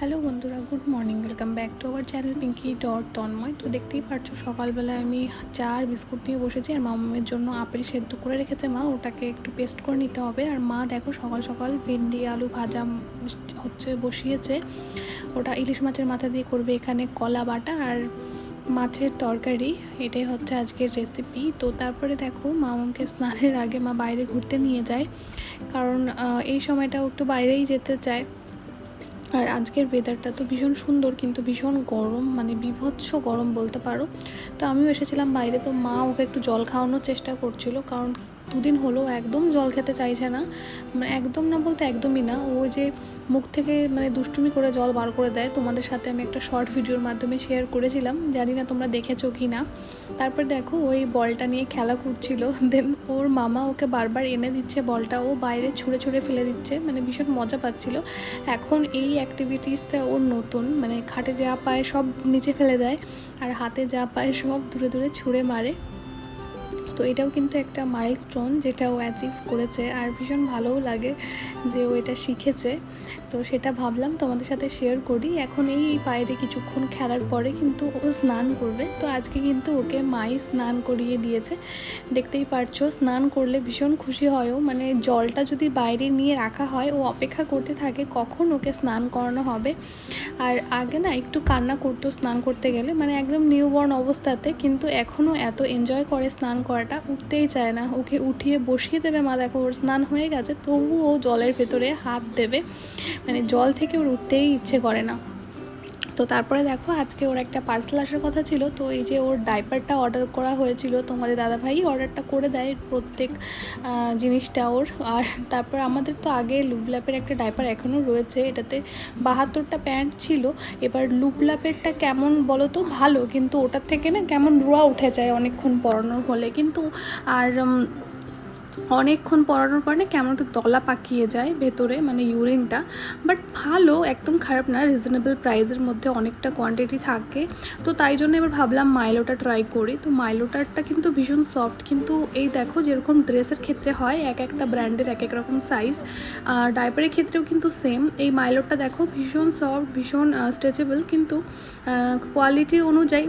Hello বন্ধুরা good morning welcome back to our channel Pinki dot Tanmoy তো দেখতেই পারছ, সকালবেলায় আমি চা আর বিস্কুট নিয়ে বসেছি, আর মামামের জন্য আপেল সেদ্ধ করে রেখেছে মা, ওটাকে একটু পেস্ট করে নিতে হবে। আর মা, দেখো, সকাল সকাল ভেন্ডি, আলু ভাজা হচ্ছে, বসিয়েছে। ওটা ইলিশ মাছের মাথা দিয়ে করবে এখানে কলা বাটা, আর মাছের তরকারি, এটাই হচ্ছে আজকের রেসিপি তো তারপরে দেখো মা মামাকে স্নানের আগে মা বাইরে ঘুরতে নিয়ে যায়। কারণ এই সময়টা একটু বাইরেই যেতে চায়। আর আজকের ওয়েদারটা তো ভীষণ সুন্দর, কিন্তু ভীষণ গরম মানে বিভৎস গরম বলতে পারো। তো আমিও এসেছিলাম বাইরে, তো মা ওকে একটু জল খাওয়ানোর চেষ্টা করছিল। কারণ দুদিন হলো একদম জল খেতে চাইছে না মানে একদম না বলতে একদমই না। ও যে মুখ থেকে মানে দুষ্টুমি করে জল বার করে দেয়, তোমাদের সাথে আমি একটা শর্ট ভিডিওর মাধ্যমে শেয়ার করেছিলাম, জানি না তোমরা দেখেছ কি না তারপর দেখো ওই বলটা নিয়ে খেলা করছিল দেন ওর মামা ওকে বারবার এনে দিচ্ছে বলটা, ও বাইরে ছুঁড়ে ছুঁড়ে ফেলে দিচ্ছে মানে ভীষণ মজা পাচ্ছিল। এখন এই অ্যাক্টিভিটিসটা ওর নতুন মানে খাটে যা পায় সব নিচে ফেলে দেয়, আর হাতে যা পায় সব দূরে দূরে ছুঁড়ে মারে। তো এটাও কিন্তু একটা মাইলস্টোন যেটা ও অ্যাচিভ করেছে আর ভীষণ ভালোও লাগে যে ও এটা শিখেছে। তো সেটা ভাবলাম তোমাদের সাথে শেয়ার করি। এখন এই বাইরে কিছুক্ষণ খেলার পরে কিন্তু ও স্নান করবে। তো আজকে কিন্তু ওকে মাই স্নান করিয়ে দিয়েছে। দেখতেই পারছ, স্নান করলে ভীষণ খুশি হয়ও মানে জলটা যদি বাইরে নিয়ে রাখা হয়, ও অপেক্ষা করতে থাকে কখন ওকে স্নান করানো হবে। আর আগে না একটু কান্না করতো স্নান করতে গেলে। মানে একদম নিউবর্ন অবস্থাতে, কিন্তু এখনও এত এনজয় করে স্নান করাটা উঠতেই চায় না। ওকে উঠিয়ে বসিয়ে দেবে মা। দেখো, ওর স্নান হয়ে গেছে, তবুও জলের ভেতরে হাত দেবে। মানে জল থেকে ওর উঠতেই ইচ্ছে করে না। তো তারপরে দেখো, আজকে ওর একটা পার্সেল আসার কথা ছিল। তো এই যে ওর ডাইপারটা অর্ডার করা হয়েছিল তোমাদের দাদাভাই অর্ডারটা করে দেয় প্রত্যেক জিনিসটা ওর। আর তারপর আমাদের তো আগে লুবল্যাপের একটা ডাইপার এখনও রয়েছে, এটাতে বাহাত্তরটা প্যান্ট ছিল। এবার লুবল্যাপেরটা কেমন বলো তো ভালো, কিন্তু ওটার থেকে না কেমন রোয়া উঠে যায় অনেকক্ষণ পরানো হলে। কিন্তু আর অনেকক্ষণ পরানোর পর না কেমন একটু দলা পাকিয়ে যায় ভেতরে মানে ইউরিনটা। বাট ভালো, একদম খারাপ না রিজনেবল প্রাইসের মধ্যে অনেকটা কোয়ান্টিটি থাকে। তো তাই জন্য এবার ভাবলাম মাইলোটা ট্রাই করি। তো মাইলোটারটা কিন্তু ভীষণ সফট কিন্তু এই দেখো যেরকম ড্রেসের ক্ষেত্রে হয়, এক একটা ব্র্যান্ডের এক এক রকম সাইজ ডাইপারের ক্ষেত্রেও কিন্তু সেম এই মাইলোটা দেখো ভীষণ সফট ভীষণ স্ট্রেচেবল কিন্তু কোয়ালিটি অনুযায়ী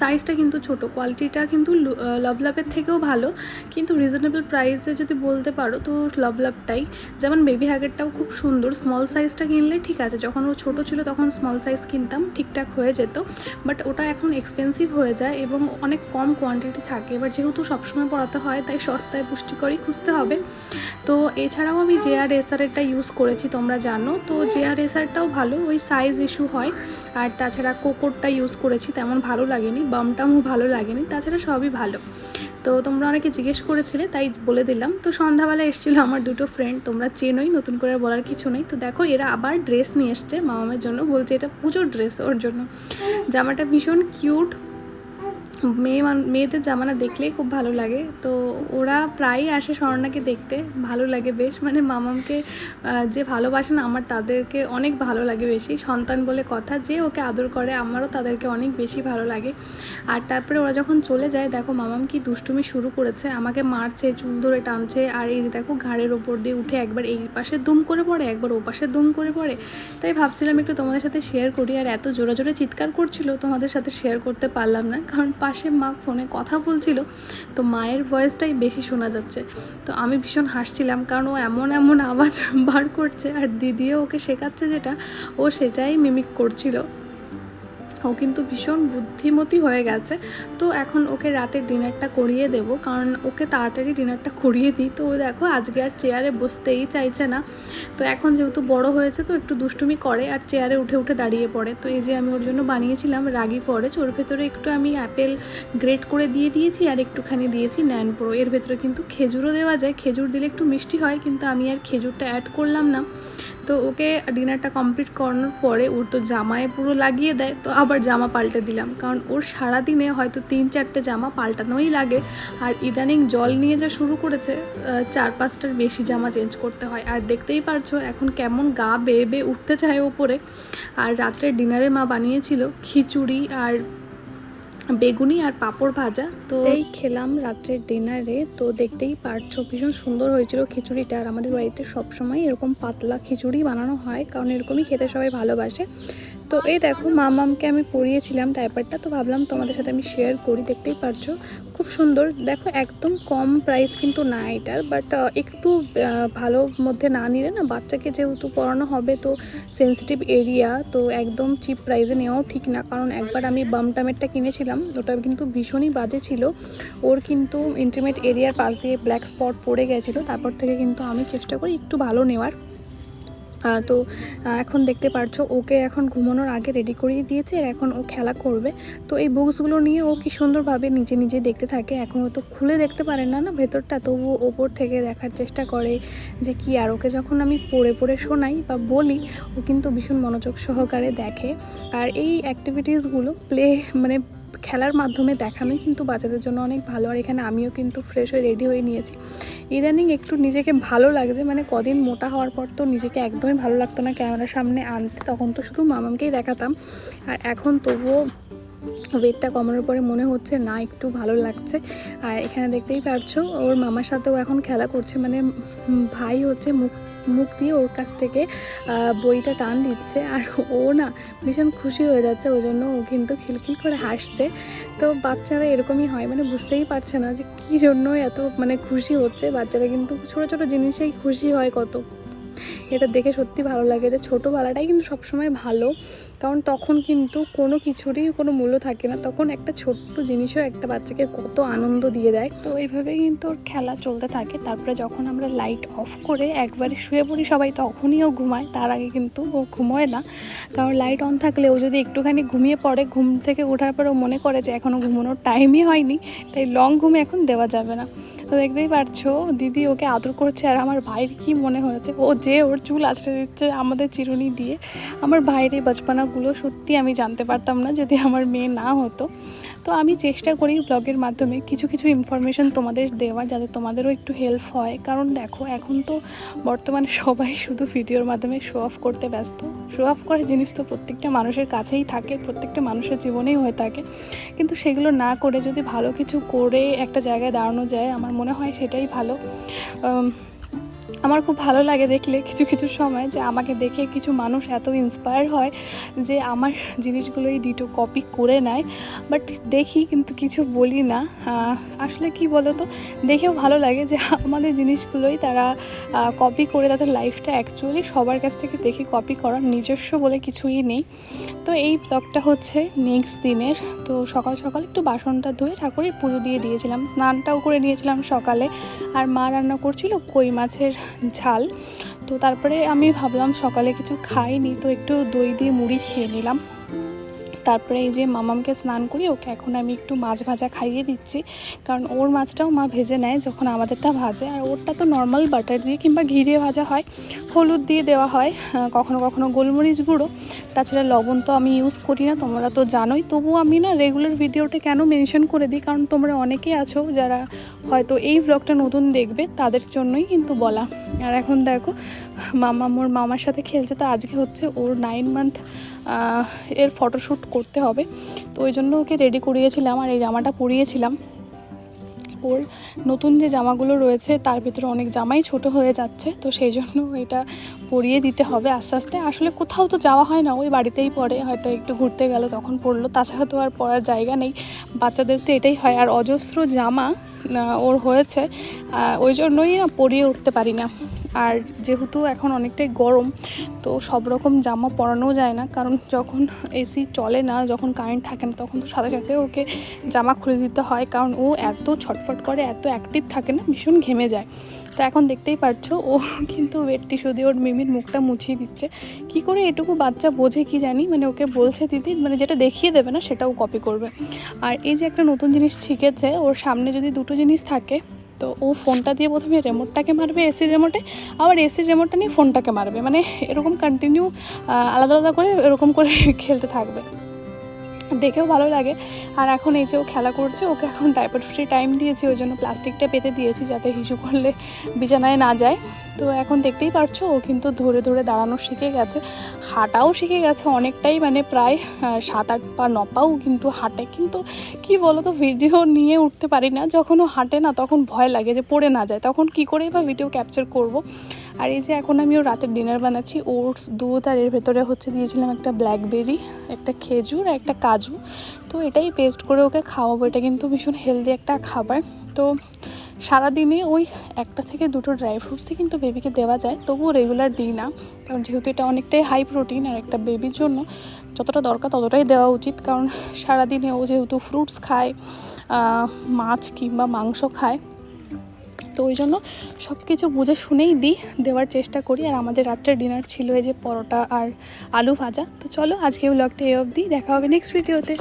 সাইজটা কিন্তু ছোট কোয়ালিটিটা কিন্তু লাভলাভের থেকেও ভালো। কিন্তু রিজনেবল প্রাইসে যদি বলতে পারো তো লাভলাভটাই যেমন বেবি হ্যাগেরটাও খুব সুন্দর স্মল সাইজটা কিনলে ঠিক আছে, যখন ও ছোট ছিল তখন স্মল সাইজ কিনতাম, ঠিকঠাক হয়ে যেত। বাট ওটা এখন এক্সপেন্সিভ হয়ে যায় এবং অনেক কম কোয়ান্টিটি থাকে। এবার যেহেতু সবসময় পড়াতে হয়, তাই সস্তায় পুষ্টিকরই খুঁজতে হবে। তো এছাড়াও আমি জে আর এসআরেরটা ইউজ করেছি, তোমরা জানো। তো জে আর এসআরটাও ভালো, ওই সাইজ ইস্যু হয়। আর তাছাড়া কোকোরটা ইউজ করেছি, তেমন ভালো লাগেনি। বামটামও ভালো লাগেনি, তাছাড়া সবই ভালো। তো তোমরা অনেকে জিজ্ঞেস করেছিলে, তাই বলে দিলাম। তো সন্ধ্যাবেলা এসেছিল আমার দুটো ফ্রেন্ড তোমরা চেনোই, নতুন করে বলার কিছু নেই। তো দেখো, এরা আবার ড্রেস নিয়ে এসছে, মামামের জন্য, বলছে এটা পুজোর ড্রেস ওর জন্য। জামাটা ভীষণ কিউট মেয়ে মান- মেয়েদের জামানা দেখলেই খুব ভালো লাগে। তো ওরা প্রায়ই আসে স্বর্ণাকে দেখতে, ভালো লাগে বেশ। মানে মামামকে যে ভালোবাসেন আমার তাদেরকে অনেক ভালো লাগে বেশি। সন্তান বলে কথা, যে ওকে আদর করে, আমারও তাদেরকে অনেক বেশি ভালো লাগে। আর তারপরে ওরা যখন চলে যায়, দেখো মামাম কি দুষ্টুমি শুরু করেছে। আমাকে মারছে, চুল ধরে টানছে। আর এই দেখো ঘাড়ের ওপর দিয়ে উঠে একবার এই পাশে দুম করে পড়ে, একবার ও পাশে দুম করে পড়ে। তাই ভাবছিলাম একটু তোমাদের সাথে শেয়ার করি। আর এত জোরে জোরে চিৎকার করছিল, তোমাদের সাথে শেয়ার করতে পারলাম না। কারণ পাশে মা ফোনে কথা বলছিল, তো মায়ের ভয়েসটাই বেশি শোনা যাচ্ছে। তো আমি ভীষণ হাসছিলাম, কারণ ও এমন এমন আওয়াজ বার করছে, আর দিদিও ওকে শেখাচ্ছে যেটা, ও সেটাই মিমিক করছিল। ও কিন্তু ভীষণ বুদ্ধিমতী হয়ে গেছে। তো এখন ওকে রাতের ডিনারটা করিয়ে দেব, কারণ ওকে তাড়াতাড়ি ডিনারটা করিয়ে দিই। তো ও দেখো, আজকে আর চেয়ারে বসতেই চাইছে না। তো এখন যেহেতু বড় হয়েছে, তো একটু দুষ্টুমি করে আর চেয়ারে উঠে উঠে দাঁড়িয়ে পড়ে। তো এই যে আমি ওর জন্য বানিয়েছিলাম রাগি পরে ওর ভেতরে একটু আমি অ্যাপেল গ্রেট করে দিয়ে দিয়েছি আর একটুখানি দিয়েছি ন্যান প্রো। এর ভেতরে কিন্তু খেজুরও দেওয়া যায়, খেজুর দিলে একটু মিষ্টি হয়, কিন্তু আমি আর খেজুরটা অ্যাড করলাম না। তো ওকে ডিনারটা কমপ্লিট করানোর পরে ওর তো জামায় পুরো লাগিয়ে দেয়, তো আবার জামা পাল্টে দিলাম। কারণ ওর সারাদিনে হয়তো তিন চারটে জামা পাল্টানোই লাগে। আর ইদানিং জল নিয়ে যা শুরু করেছে চার পাঁচটার বেশি জামা চেঞ্জ করতে হয়। আর দেখতেই পারছ, এখন কেমন গা বেয়ে বেয়ে উঠতে চায় ওপরে। আর রাত্রের ডিনারে মা বানিয়েছিল খিচুড়ি আর বেগুনি আর পাঁপড় ভাজা। তো এই খেলাম রাত্রের ডিনারে। তো দেখতেই পারছ ভীষণ সুন্দর হয়েছিল খিচুড়িটা। আর আমাদের বাড়িতে সবসময় এরকম পাতলা খিচুড়ি বানানো হয় কারণ এরকমই খেতে সবাই ভালোবাসে। তো এই দেখো মামামকে আমি পরিয়েছিলাম ডাইপারটা তো ভাবলাম তোমাদের সাথে আমি শেয়ার করি, দেখতেই পারছ। খুব সুন্দর। দেখো একদম কম প্রাইস কিন্তু না এটার বাট একটু ভালো মধ্যে না নিলে না বাচ্চাকে যেহেতু পড়ানো হবে তো সেন্সিটিভ এরিয়া তো একদম চিপ প্রাইসে নেওয়াও ঠিক না। কারণ একবার আমি বামটামেরটা কিনেছিলাম, ওটা কিন্তু ভীষণই বাজে ছিল। ওর কিন্তু ইন্টিমেট এরিয়ার পাশ দিয়ে ব্ল্যাক স্পট পড়ে গেছিল, তারপর থেকে কিন্তু আমি চেষ্টা করি একটু ভালো নেওয়ার। তো এখন দেখতে পারছ, ওকে এখন ঘুমানোর আগে রেডি করিয়ে দিয়েছে আর এখন ও খেলা করবে। তো এই বুকসগুলো নিয়ে ও কি সুন্দরভাবে নিজে নিজে দেখতে থাকে, এখন ও তো খুলে দেখতে পারে না না, ভেতরটা? তবু ওপর থেকে দেখার চেষ্টা করে যে কি, আর ওকে যখন আমি পড়ে পড়ে শোনাই বা বলি, ও কিন্তু ভীষণ মনোযোগ সহকারে দেখে। আর এই অ্যাক্টিভিটিসগুলো প্লে মানে খেলার মাধ্যমে দেখানোই কিন্তু বাচ্চাদের জন্য অনেক ভালো। আর এখানে আমিও কিন্তু ফ্রেশ হয়ে রেডি হয়ে নিয়েছি। ইদানিং একটু নিজেকে ভালো লাগছে মানে কদিন মোটা হওয়ার পর তো নিজেকে একদমই ভালো লাগতো না ক্যামেরার সামনে আনতে, তখন তো শুধু মামামকেই দেখাতাম। আর এখন তবুও ওয়েটটা কমানোর পরে মনে হচ্ছে, না, একটু ভালো লাগছে। আর এখানে দেখতেই পারছ ওর মামার সাথেও এখন খেলা করছে মানে ভাই হচ্ছে মুখ মুখ দিয়ে ওর কাছ থেকে বইটা টান দিচ্ছে। আর ও না ভীষণ খুশি হয়ে যাচ্ছে, ওই জন্য ও কিন্তু খিলখিল করে হাসছে। তো বাচ্চারা এরকমই হয় মানে বুঝতেই পারছে না যে কী জন্য এত মানে খুশি হচ্ছে। বাচ্চারা কিন্তু ছোটো ছোটো জিনিসেই খুশি হয় কত। এটা দেখে সত্যি ভালো লাগে যে ছোটোবেলাটাই কিন্তু সবসময় ভালো। কারণ তখন কিন্তু কোনো কিছুরই কোনো মূল্য থাকে না। তখন একটা ছোট্ট জিনিসও একটা বাচ্চাকে কত আনন্দ দিয়ে দেয়। তো এইভাবেই কিন্তু ওর খেলা চলতে থাকে। তারপরে যখন আমরা লাইট অফ করে একবারে শুয়ে পড়ি, সবাই তখনই ও ঘুমায়। তার আগে কিন্তু ও ঘুমোয় না। কারণ লাইট অন থাকলে ও যদি একটুখানি ঘুমিয়ে পড়ে, ঘুম থেকে ওঠার পরে ও মনে করে যে এখনও ঘুমানোর টাইমই হয়নি। তাই লং ঘুমে এখন দেওয়া যাবে না। তো দেখতেই পারছ, দিদি ওকে আদর করছে আর আমার ভাইয়ের কি মনে হয়েছে? ও যে ওর চুল আছড়ে দিচ্ছে আমাদের চিরুনি দিয়ে। আমার ভাইয়ের এই বচপনাগুলো সত্যি আমি জানতে পারতাম না যদি আমার মেয়ে না হতো। তো আমি চেষ্টা করি ব্লগের মাধ্যমে কিছু কিছু ইনফরমেশন তোমাদের দেওয়ার যাতে তোমাদেরও একটু হেল্প হয়। কারণ দেখো, এখন তো বর্তমানে সবাই শুধু ভিডিওর মাধ্যমে শো অফ করতে ব্যস্ত। শো অফ করার জিনিস তো প্রত্যেকটা মানুষের কাছেই থাকে, প্রত্যেকটা মানুষের জীবনেই হয়ে থাকে। কিন্তু সেগুলো না করে যদি ভালো কিছু করে একটা জায়গায় দাঁড়ানো যায়, আমার মনে হয় সেটাই ভালো। আমার খুব ভালো লাগে দেখলে কিছু কিছু সময় যে আমাকে দেখে কিছু মানুষ এত ইন্সপায়ার হয় যে আমার জিনিসগুলোই ডিটো কপি করে নেয়। বাট দেখি কিন্তু কিছু বলি না। আসলে কি বলো তো দেখেও ভালো লাগে যে আমাদের জিনিসগুলোই তারা কপি করে তাদের লাইফটা অ্যাকচুয়ালি সবার কাছ থেকে দেখে কপি করার নিজস্ব বলে কিছুই নেই। তো এই ব্লগটা হচ্ছে নেক্সট দিনের। তো সকাল সকাল একটু বাসনটা ধুয়ে ঠাকুরের পুজো দিয়ে দিয়েছিলাম। স্নানটাও করে নিয়েছিলাম সকালে। আর মা রান্না করছিল কই মাছের ঝাল। তো তারপরে আমি ভাবলাম সকালে কিছু খাইনি, তো একটু দই দিয়ে মুড়ি খেয়ে নিলাম। তারপরে এই যে মামামকে স্নান করি ওকে এখন আমি একটু মাছ ভাজা খাইয়ে দিচ্ছি। কারণ ওর মাছটাও মা ভেজে নেয় যখন আমাদেরটা ভাজে। আর ওরটা তো নর্মাল বাটার দিয়ে কিংবা ঘি দিয়ে ভাজা হয়। হলুদ দিয়ে দেওয়া হয় কখনো কখনো গোলমরিচ গুঁড়ো। তাছাড়া লবণ তো আমি ইউজ করি না, তোমরা তো জানোই। তবুও আমি না রেগুলার ভিডিওটা কেন মেনশন করে দিই? কারণ তোমরা অনেকেই আছো যারা হয়তো এই ব্লগটা নতুন দেখবে, তাদের জন্যই কিন্তু বলা। আর এখন দেখো, মামা, মোর মামার সাথে খেলছে। তো আজকে হচ্ছে ওর নাইন মান্থ এর ফটোশ্যুট করতে হবে। তো ওই জন্য ওকে রেডি করিয়েছিলাম আর এই জামাটা পরিয়েছিলাম। ওর নতুন যে জামাগুলো রয়েছে, তার ভিতরে অনেক জামাই ছোট হয়ে যাচ্ছে, তো সেই জন্য এটা পরিয়ে দিতে হবে আস্তে আস্তে। আসলে কোথাও তো যাওয়া হয় না, ওই বাড়িতেই পড়ে, হয়তো একটু ঘুরতে গেল তখন পড়ল। তাছাড়া তো আর পড়ার জায়গা নেই, বাচ্চাদের তো এটাই হয়। আর অজস্র জামা ওর হয়েছে ওই জন্যই না পরিয়ে উঠতে পারি না। আর যেহেতু এখন অনেকটাই গরম, তো সব রকম জামা পরানো যায় না। কারণ যখন এসি চলে না, যখন কারেন্ট থাকে না, তখন তো সাথে সাথে ওকে জামা খুলে দিতে হয়। কারণ ও এত ছটফট করে, এত অ্যাক্টিভ থাকে না, ভীষণ ঘেমে যায়। তো এখন দেখতেই পারছ, ও কিন্তু ওয়েট টিস্যু দিয়ে ওর মিমির মুখটা মুছিয়ে দিচ্ছে। কি করে এটুকু বাচ্চা বোঝে কি জানি? মানে ওকে বলছে, দিদি মানে যেটা দেখিয়ে দেবে না, সেটাও কপি করবে। আর এই যে একটা নতুন জিনিস শিখেছে, ওর সামনে যদি দুটো জিনিস থাকে তো ও ফোনটা দিয়ে প্রথমে রেমোটটাকে মারবে এসির রেমোটে, আবার এসির রেমোটটা নিয়ে ফোনটাকে মারবে। মানে এরকম কন্টিনিউ আলাদা আলাদা করে এরকম করে খেলতে থাকবে। দেখেও ভালো লাগে। আর এখন এই যে ও খেলা করছে, ওকে এখন ডাইপার ফ্রি টাইম দিয়েছি, ওই জন্য প্লাস্টিকটা পেতে দিয়েছি, যাতে হিসু করলে বিছানায় না যায়। তো এখন দেখতেই পারছ, ও কিন্তু ধরে ধরে দাঁড়ানো শিখে গেছে। হাঁটাও শিখে গেছে অনেকটাই মানে প্রায় সাত আট পা ন পাও কিন্তু হাঁটে। কিন্তু কি বলো তো ভিডিও নিয়ে উঠতে পারি না। যখন ও হাঁটে না, তখন ভয় লাগে যে পড়ে না যায়। তখন কি করেই বা ভিডিও ক্যাপচার করব? আর এই যে এখন আমি ওর রাতের ডিনার বানাচ্ছি, ওটস, দুধ আর এর ভেতরে হচ্ছে দিয়েছিলাম একটা ব্ল্যাকবেরি একটা খেজুর আর একটা কাজু। তো এটাই পেস্ট করে ওকে খাওয়াবো। এটা কিন্তু ভীষণ হেলদি একটা খাবার। তো সারাদিনে ওই একটা থেকে দুটো ড্রাই ফ্রুটসই কিন্তু বেবিকে দেওয়া যায়, তবুও রেগুলার দিই না। কারণ যেহেতু এটা অনেকটাই হাই প্রোটিন আর একটা বেবির জন্য যতটা দরকার ততটাই দেওয়া উচিত। কারণ সারাদিনে ও যেহেতু ফ্রুটস খায় মাছ কিংবা মাংস খায়, তো ওই জন্য সব কিছু বুঝে শুনেই দিই, দেওয়ার চেষ্টা করি। আর আমাদের রাত্রে ডিনার ছিল এই যে পরোটা আর আলু ভাজা। তো চলো আজকে ব্লগটা এই অবধি। দেখা হবে নেক্সট ভিডিওতে